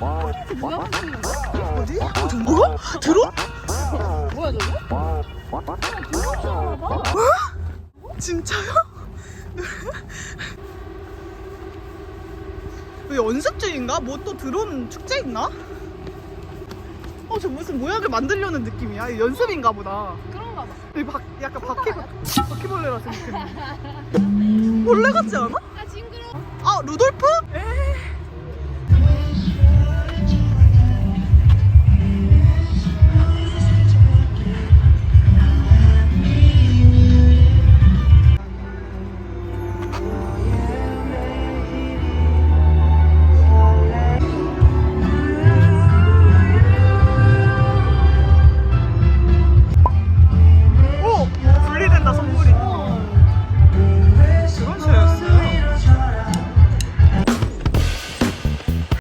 뭐야 어디? 어, 저 뭐야? 드론? 뭐야 저거? 진짜요? 왜 연습 중인가? 뭐 또 드론 축제 있나? 어, 저 무슨 모양을 만들려는 느낌이야. 연습인가 보다. 그런가 봐. 이 바, 약간 바퀴, 바퀴벌레라 생각했네. 벌레 같지 않아? 아 징그러. 아, 루돌프?